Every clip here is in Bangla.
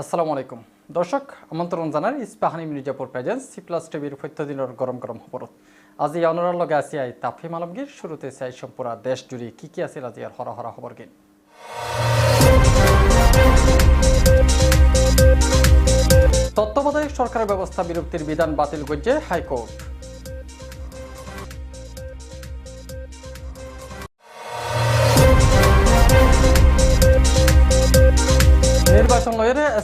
আসসালামু আলাইকুম। দর্শক, আমন্ত্রণ জানার Ispahani Mirzapur presents, C plus টিভির প্রত্যেকদিনের গরম গরম খবরত। আজি অনরার লগে আছি আই তাফিম আলমগীর। শুরুতে চাই সম্পুরা দেশ জুড়ে কি কি আছিল আজি আর হরা হরা খবর গিন তত্ত্বাবধায়ক সরকারের ব্যবস্থা বিরক্তির বিধান বাতিল করছে হাইকোর্ট।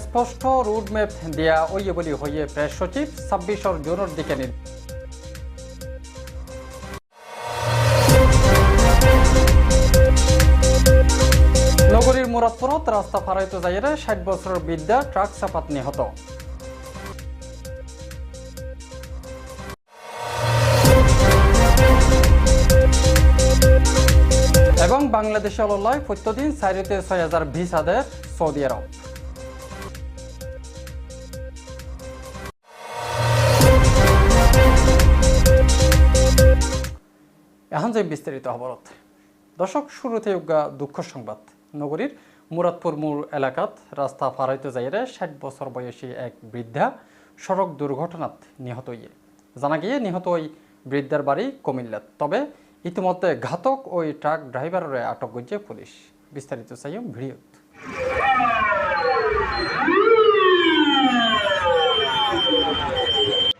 স্পষ্ট রুট ম্যাপ দিয়া ওইয়ে বলি হইয়ে প্রেস সচিব ছাব্বিশর জুনের দিকে নির নগরীর মুরাদপুরত রাস্তা ফারাইতে যাইরে ষাট বছরের বিদ্যা ট্রাক চাপাত নিহত। এবং বাংলাদেশে অলয় প্রত্যেকদিন চারিতে ছয় হাজার বিশ হাজার সৌদি আরব এখন যে বিস্তারিত খবরত দর্শক শুরুতে উগা দুঃখ সংবাদ। নগরীর মুরাদপুর মূল এলাকাত রাস্তা ফারাইতে যাইরে ষাট বছর বয়সী এক বৃদ্ধা সড়ক দুর্ঘটনাত নিহত ইয়ে জানা গিয়ে নিহত ওই বৃদ্ধার বাড়ি কুমিল্লাত তবে ইতিমধ্যে ঘাতক ওই ট্রাক ড্রাইভারের আটক করছে পুলিশ। বিস্তারিত চাই ভিডিওত।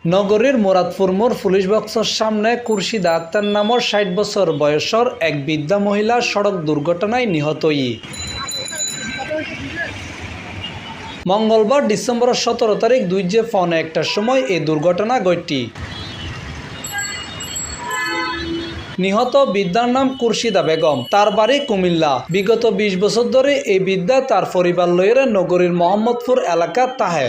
নগরীর মোরাদপুর মোড় পুলিশ বক্সের সামনে কুরশিদা আক্তার নামর ষাট বছর বয়সর এক বৃদ্ধা মহিলা সড়ক দুর্ঘটনায় নিহত ই মঙ্গলবার ডিসেম্বর সতেরো তারিখ দুই যে পৌনে একটার সময় এই দুর্ঘটনা ঘটটি নিহত বিদ্যার নাম কুরশিদা বেগম। তার বাড়ি কুমিল্লা। বিগত বিশ বছর ধরে এই বিদ্যা তার পরিবার লয়ের নগরীর মোহাম্মদপুর এলাকার তাহে।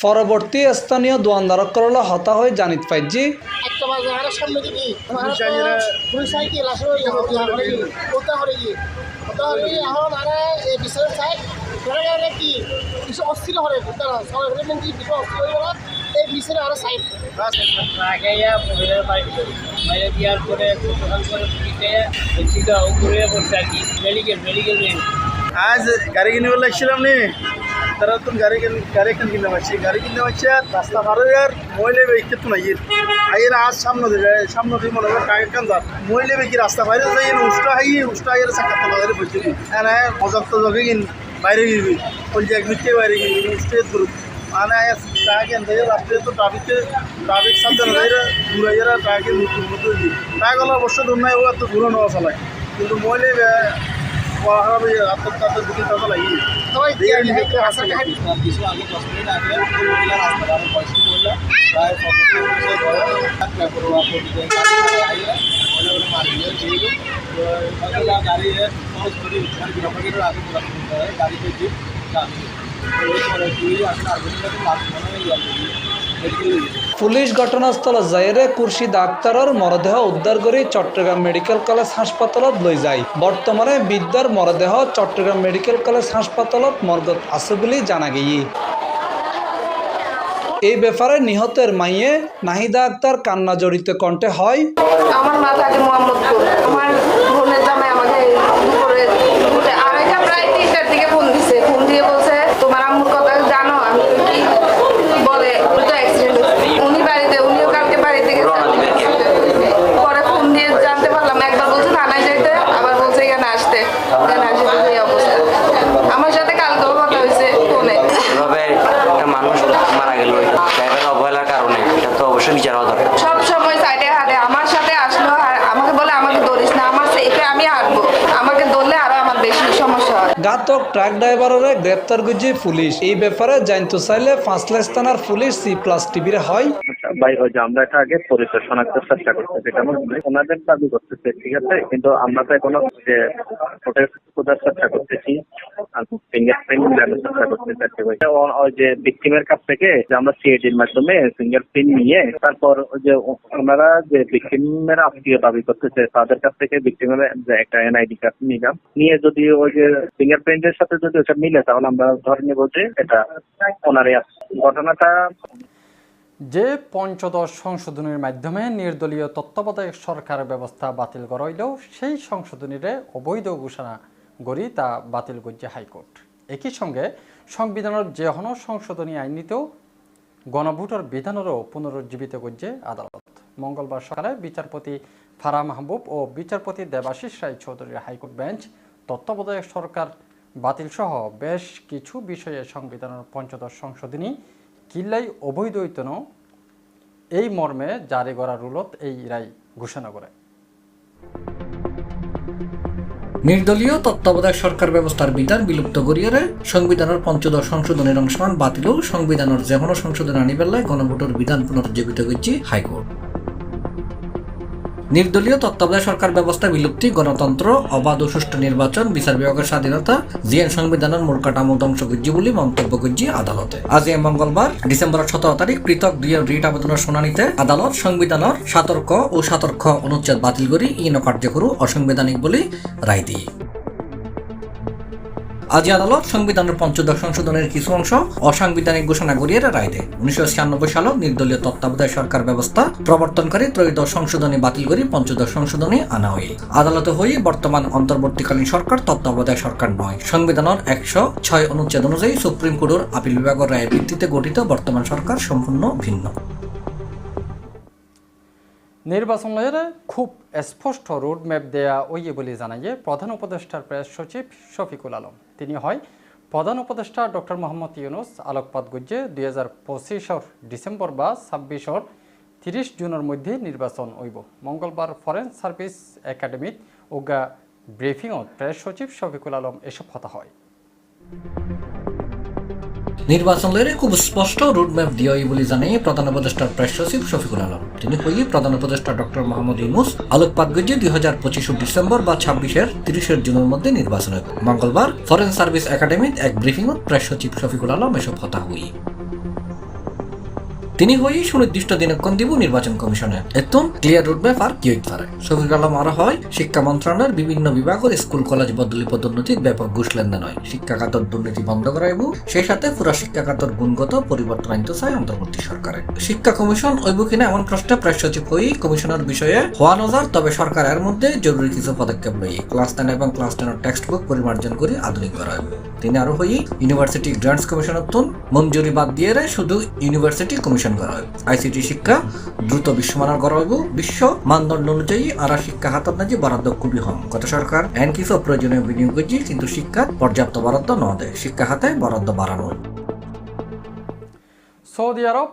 পরবর্তী স্থানীয় দোয়ানদারক করলে হতা হয়ে জানিত পাইজি। হলে দেওয়ার কি মেডিকেল আজ গাড়ি কিনে বলে আসছিলাম নি? তো গাড়ি এখন কিনতে পারছি? গাড়ি কিনতে পারছি আর রাস্তা পার আর মহিলা বেঁকে তো নাই। আইয়ের আজ সামনে দেবে সামনে দিয়ে মনে হয় টাকা কান যার মহিলা বেঁকে রাস্তা বাইরে যাই উষ্টা হাই উষ্টা হাইয়ের চাকা তলা ধরে বসে দিই হ্যাঁ মজাক তো জগে কিন বাইরে গিয়ে। বলছি, এক মিনিটে বাইরে গিয়ে উষ্টা দূর মানে তো ট্রাফিকে ট্রাফিক সাবধান হয়ে ঘুরাইয়েরা টাকাকে মৃত্যুর মধ্যে দিই টাকা অবশ্য দূর নাই ও এত মহিলা নিজেকে আসলে কিছু আগে দশ মিনিট আগে মহিলা রাস্তা পার বয়স্ক মহিলা প্রায় গাড়ি গাড়ি আগে পেয়েছি আসলে আর্জেন্টিনাকে লাস্ট মনে পুলিশ ঘটনাস্থলে যাইরে কুরশিদ আক্তারর মরদেহ উদ্ধার করে চট্টগ্রাম মেডিকেল কলেজ হাসপাতালত লৈ যায়। বর্তমানে বিদ্যার মরদেহ চট্টগ্রাম মেডিকেল কলেজ হাসপাতালত মর্গত আছে বলে জানা গিয়ে। এই ব্যাপারে নিহতের মাইয়ে নাহিদা আক্তার কান্না জড়িত কণ্ঠে হয়। আমার মা থাকে মোহাম্মদপুর। আমার বোনের জামাই আমাকে দুপুরে দুপুরে আড়াইটা প্রায় তিনটার দিকে ফোন দিছে ফোন দিয়ে বলছে তোমার আম্মুর কথা জানো আমি বলি, কি বলে ওই তো অ্যাক্সিডেন্ট উনি বাড়িতে উনিও কালকে বাড়িতে গেছে পরে ফোন দিয়ে জানতে পারলাম একবার বলছে থানায় যাইতে আবার বলছে এখানে আসতে এখানে আসতে এই অবস্থা আমার সাথে কালকেও কথা হয়েছে ফোনে এভাবে একটা মানুষ মারা গেল ড্রাইভারের অবহেলার কারণে এটা তো অবশ্যই বিচার হওয়া দরকার সব সময় সাইডে হাঁটে আমার সাথে আসলো আর আমাকে বলে আমাকে ধরিস না আমার সেফে আমি হাঁটবো আমাকে ধরলে আরও আমার বেশি সমস্যা হয় ট্রাক ড্রাইভারের গ্রেপ্তার করছে পুলিশ। এই ব্যাপারে জানতে চাইলে পাঁচলাস থানার পুলিশ সি প্লাস টিভির হয়। ভাই, ওই যে আমরা এটা আগে পরিচয় শনাক্তের চেষ্টা করতেছি যেমন ওনাদের দাবি করতেছে, ঠিক আছে? কিন্তু আমরা তো এখনও যে প্রোটেস্ট খোঁজার চেষ্টা করতেছি যে মিলে, তাহলে আমরা ধরে এটা। ঘটনাটা যে পঞ্চদশ সংশোধনীর মাধ্যমে নির্দলীয় তত্ত্বাবধায়ক সরকার ব্যবস্থা বাতিল করা হইলেও সেই সংশোধনীরে অবৈধ ঘোষণা গড়ি তা বাতিল করছে হাইকোর্ট। একই সঙ্গে সংবিধানের যে হন সংশোধনী আইনীতেও গণভোটের বিধানেরও পুনরুজ্জীবিত করছে আদালত। মঙ্গলবার সকালে বিচারপতি ফারা মাহবুব ও বিচারপতি দেবাশিস রায় চৌধুরীর হাইকোর্ট বেঞ্চ, তত্ত্বাবধায়ক সরকার বাতিল সহ বেশ কিছু বিষয়ে সংবিধানের পঞ্চদশ সংশোধনী কিল্লাই অবৈধ এই মর্মে জারি করা রুলত এই রায় ঘোষণা করে। নির্দলীয় তত্ত্বাবধায়ক সরকার ব্যবস্থার বিধান বিলুপ্ত করিয়ারে সংবিধানের পঞ্চদশ সংশোধনের অংশমান বাতিল সংবিধানের যে কোনো সংশোধন আনিবেলায় গণভোটের বিধান পুনরুজ্জীবিত হয়েছে হাইকোর্ট। নির্দলীয় তত্ত্বাবধায়ক সরকার ব্যবস্থা বিলুপ্তি, গণতন্ত্র, অবাধ ও সুষ্ঠু নির্বাচন, বিচার বিভাগের স্বাধীনতা, জিএন সংবিধানের মূল কাঠামো ধ্বংস করছে বলে মন্তব্য করছে আদালতে। আজ এই মঙ্গলবার ডিসেম্বর সতেরো তারিখ, পৃথক দুই রিট আবেদনের শুনানিতে আদালত সংবিধানের সতর্ক ও সতর্ক অনুচ্ছেদ বাতিল করে ইন কার্যকর অসাংবিধানিক বলে রায় দিয়ে। আজ আদালত সংবিধানের পঞ্চদশ সংশোধনের কিছু অংশ অসাংবিধানিক ঘোষণা করিয়ে রায় দেয়। উনিশশো ছিয়ানব্বই সালত নির্দলীয় তত্ত্বাবধায়ক সরকার ব্যবস্থা প্রবর্তনকারী ত্রয়োদশ সংশোধনী বাতিল করে পঞ্চদশ সংশোধনী আনা হয়। আদালতে হয়ে বর্তমান অন্তর্বর্তীকালীন সরকার তত্ত্বাবধায়ক সরকার নয়। সংবিধানের একশো ছয় অনুচ্ছেদ অনুযায়ী সুপ্রিম কোর্টের আপিল বিভাগের রায়ের ভিত্তিতে গঠিত বর্তমান সরকার সম্পূর্ণ ভিন্ন। নির্বাচনের খুব স্পষ্ট রোড ম্যাপ দেয়া ওইয়ে বলে জানাইয়ে প্রধান উপদেষ্টার প্রেস সচিব শফিকুল আলম। তিনি হয়, প্রধান উপদেষ্টা ডক্টর মোহাম্মদ ইউনুস আলোকপাত গজ্জে দুই হাজার পঁচিশর ডিসেম্বর বা ছাব্বিশর তিরিশ জুনের মধ্যে নির্বাচন হইব। মঙ্গলবার ফরেন সার্ভিস একাডেমিত ওগা ব্রিফিংত প্রেস সচিব শফিকুল আলম এসব কথা হয়। নির্বাচন লড়ে খুব স্পষ্ট রুটম্যাপ দিয়ে বলে জানিয়ে প্রধান উপদেষ্টার প্রেস সচিব শফিকুল আলম। তিনি হয়ে প্রধান উপদেষ্টা ডক্টর মোহাম্মদ ইউনুস আলোকপাত গজ্জে দুই হাজার পঁচিশ ডিসেম্বর বা ছাব্বিশের তিরিশের জুনের মধ্যে নির্বাচন মঙ্গলবার ফরেন সার্ভিস একাডেমিত এক ব্রিফিংত প্রেস সচিব শফিকুল আলম এসব কথা হই তিনি হয়েই সুনির্দিষ্ট দিনক্ষণ দিব নির্বাচন কমিশনে। একদম ক্লিয়ার রোডম্যাপ আর কি পারে। শফিকুল আলম আরও হয় শিক্ষা মন্ত্রণালয়ের বিভিন্ন বিভাগের স্কুল, কলেজ, বদলি পদোন্নতির ব্যাপক ঘুষ লেনদেন হয়। শিক্ষা খাতর দুর্নীতি বন্ধ করা এবং সেই সাথে পুরা শিক্ষা খাতর গুণগত পরিবর্তন আনতে চায় অন্তর্বর্তী সরকারের শিক্ষা কমিশন ওইব কিনা এমন প্রশ্নে প্রেস সচিব হয়েই কমিশনের বিষয়ে হওয়া নজর, তবে সরকার এর মধ্যে জরুরি কিছু পদক্ষেপ নেই। ক্লাস টেন এবং ক্লাস টেনের টেক্সট বুক পরিমার্জন করে আধুনিক করা হবে তিনি আরও হই ইউনিভার্সিটি গ্রান্টস কমিশন তুন মঞ্জুরি বাদ দিয়ে শুধু ইউনিভার্সিটি কমিশন করা হয় আইসিটি শিক্ষা দ্রুত বিশ্বমানের করা হইব। বিশ্ব মানদণ্ড অনুযায়ী আর শিক্ষা হাতত নাজি বরাদ্দ খুবই কম। গত সরকার এন কিছু প্রয়োজনীয় বিনিয়োগ করছে, কিন্তু শিক্ষা পর্যাপ্ত বরাদ্দ ন দেয় শিক্ষা খাতে বরাদ্দ বাড়ানো। সৌদি আরব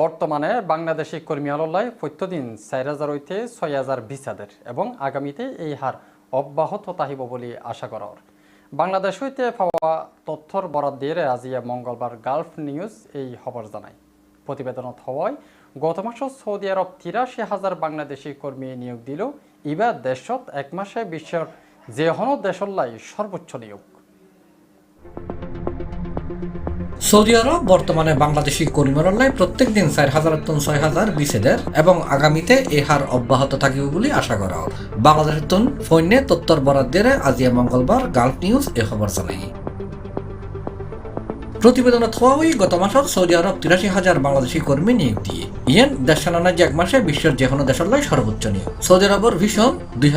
বর্তমানে বাংলাদেশি কর্মী আলোল্লায় প্রত্যদিন চার হাজার হইতে ছয় হাজার ভিসাদের এবং আগামীতে এই হার অব্যাহত তাহিব বলে আশা করার বাংলাদেশ হইতে পাওয়া তথ্যর বরাদ দিয়ে আজিয়া মঙ্গলবার গালফ নিউজ এই খবর জানায়। প্রতিবেদনত হওয়ায় গত মাসত সৌদি আরব তিরাশি হাজার বাংলাদেশি কর্মী নিয়োগ দিল। ইবার দেশত এক মাসে বিশ্বের যে হন দেশল্লাই সর্বোচ্চ নিয়োগ। সৌদি আরব বর্তমানে বাংলাদেশি কর্মীমরল্লায় প্রত্যেক দিন চার হাজার টন ছয় হাজার বিশেদের এবং আগামীতে এই হার অব্যাহত থাকিব বলে আশা করা বাংলাদেশের তন ফৈন্যে তত্ত্বর বরাদ আজিয়া মঙ্গলবার গালফ নিউজ এ খবর জানায় প্রতিবেদনত হওয়া হই গত মাসত সৌদি আরব তিরাশি হাজার বাংলাদেশি কর্মী নিয়োগ দিয়ে ইয়েন দেশ যে এক মাসে বিশ্বের যে কোনো দেশের লাই সর্বোচ্চ নিয়োগ। সৌদি আরবের ভিশন দুই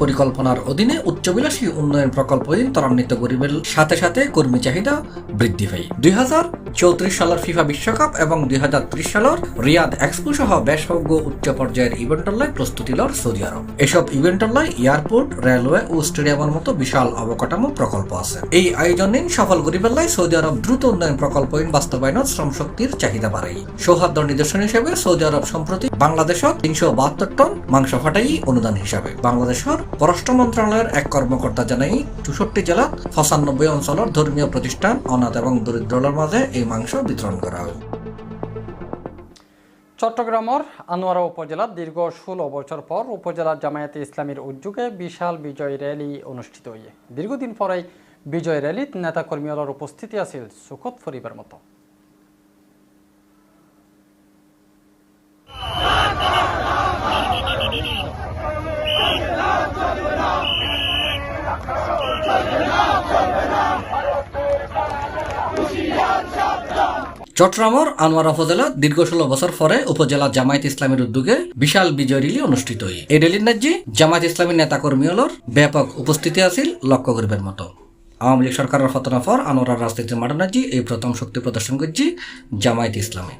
পরিকল্পনার অধীনে উচ্চবিলাসী উন্নয়ন প্রকল্প ত্বরান্বিত করিবের সাথে সাথে কর্মী চাহিদা বৃদ্ধি পাই দুই চৌত্রিশ সালের ফিফা বিশ্বকাপ এবং দুই হাজার ত্রিশ সালের রিয়াদ এক্সপো সহ বেশজ্ঞ উচ্চ পর্যায়ের ইভেন্টের লাই প্রস্তুতি লর সৌদি আরব। এসব ইভেন্টের লাই এয়ারপোর্ট, রেলওয়ে ও স্টেডিয়ামের মতো বিশাল অবকাঠামো প্রকল্প আছে। এই আয়োজনীন সফল করিবার লাই সৌদি আরব দ্রুত উন্নয়ন প্রকল্প বাস্তবায়নত শ্রম শক্তির চাহিদা বাড়াই সৌহার্দ্য নিদর্শন হিসেবে সৌদি আরব সম্প্রতি বাংলাদেশত তিনশো বাহাত্তর টন মাংস ফাটাই অনুদান হিসাবে। বাংলাদেশের পররাষ্ট্র মন্ত্রণালয়ের এক কর্মকর্তা জানাই চৌষট্টি জেলাত পঁচানব্বই অঞ্চলের ধর্মীয় প্রতিষ্ঠান অনাথ এবং দরিদ্রর মাঝে এই মাংস বিতরণ করা হয়। চট্টগ্রামের আনোয়ারা উপজেলার দীর্ঘ ষোলো বছর পর উপজেলার জামায়াতে ইসলামীর উদ্যোগে বিশাল বিজয় র্যালি অনুষ্ঠিত হয়ে, দীর্ঘদিন পরে বিজয় র্যালিত নেতা কর্মীদের উপস্থিতি আছিল সুখত ফরিবার মতো। চট্টগ্রামের আনোয়ারা উপজেলা দীর্ঘ ষোলো বছর পরে উপজেলা জামায়াত ইসলামের উদ্যোগে বিশাল বিজয় রিলি অনুষ্ঠিত হয়। এই রেলির ন্যায্যে জামায়াত ইসলামী হলর ব্যাপক উপস্থিতি আছিল লক্ষ্য করিবার মতো। আওয়ামী লীগ সরকারের ফতনা পর আনোয়ারার রাজনীতির মাঠনাজি এই প্রথম শক্তি প্রদর্শন করছি জামায়াত ইসলামী।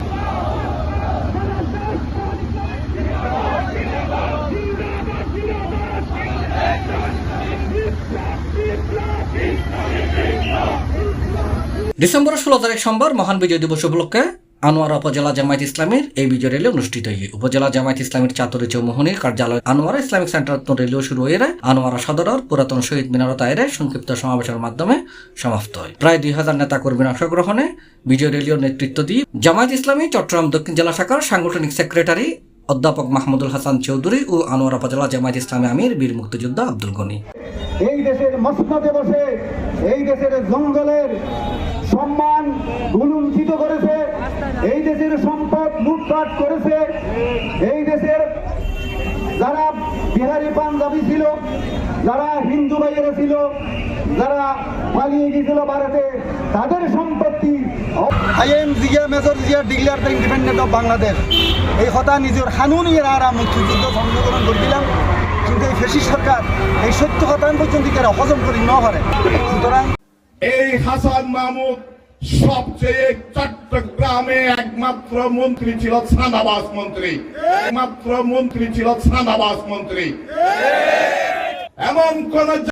ডিসেম্বরের ষোলো তারিখ সোমবার মহান বিজয় দিবস উপলক্ষে আনোয়ারা উপজেলা জামায়াত ইসলামের এই বিজয় র্যালি অনুষ্ঠিত হয় উপজেলা জামায়াত ইসলামীর চাতুরী চৌমোহনীর কার্যালয় আনোয়ারা ইসলামিক সেন্টার তো র্যালিও শুরু হয়ে আনোয়ারা সদরের পুরাতন শহীদ মিনার তাইরে সংক্ষিপ্ত সমাবেশের মাধ্যমে সমাপ্ত হয়। প্রায় দুই হাজার নেতা কর্মীর অংশগ্রহণে বিজয় র্যালির নেতৃত্ব দিয়ে জামায়াত ইসলামী চট্টগ্রাম দক্ষিণ জেলা শাখার সাংগঠনিক সেক্রেটারি অধ্যাপক মাহমুদুল হাসান চৌধুরী ও আনোয়ারা উপজেলা জামায়াত ইসলামী আমির বীর মুক্তিযোদ্ধা আব্দুল গনি। এই দেশের মসনদে বসে এই দেশের জঙ্গলের সম্মান গুলুঞ্চিত করেছে, এই দেশের সম্পদ লুটপাট করেছে, এই দেশের যারা বিহারি পাঞ্জাবি ছিল, যারা হিন্দু ভাইয়েরা ছিল, যারা পালিয়ে গিয়েছিল ভারতে, তাদের সম্পত্তি I am Zia major Zia, declare the independent of Bangladesh. এই কথা নিজের হানুনি আর মুক্তিযুদ্ধ সংযোজন করেছিলাম। কিন্তু এই ফেসি সরকার এই সত্য কথা পর্যন্ত কেন হজম করি, ন পারে সুতরাং এই হাসান মাহমুদ সবচেয়ে চট্টগ্রামে একমাত্র মন্ত্রী ছিল ছানাবাস মন্ত্রী। একমাত্র মন্ত্রী ছিল ছানাবাস মন্ত্রী। এমন কোন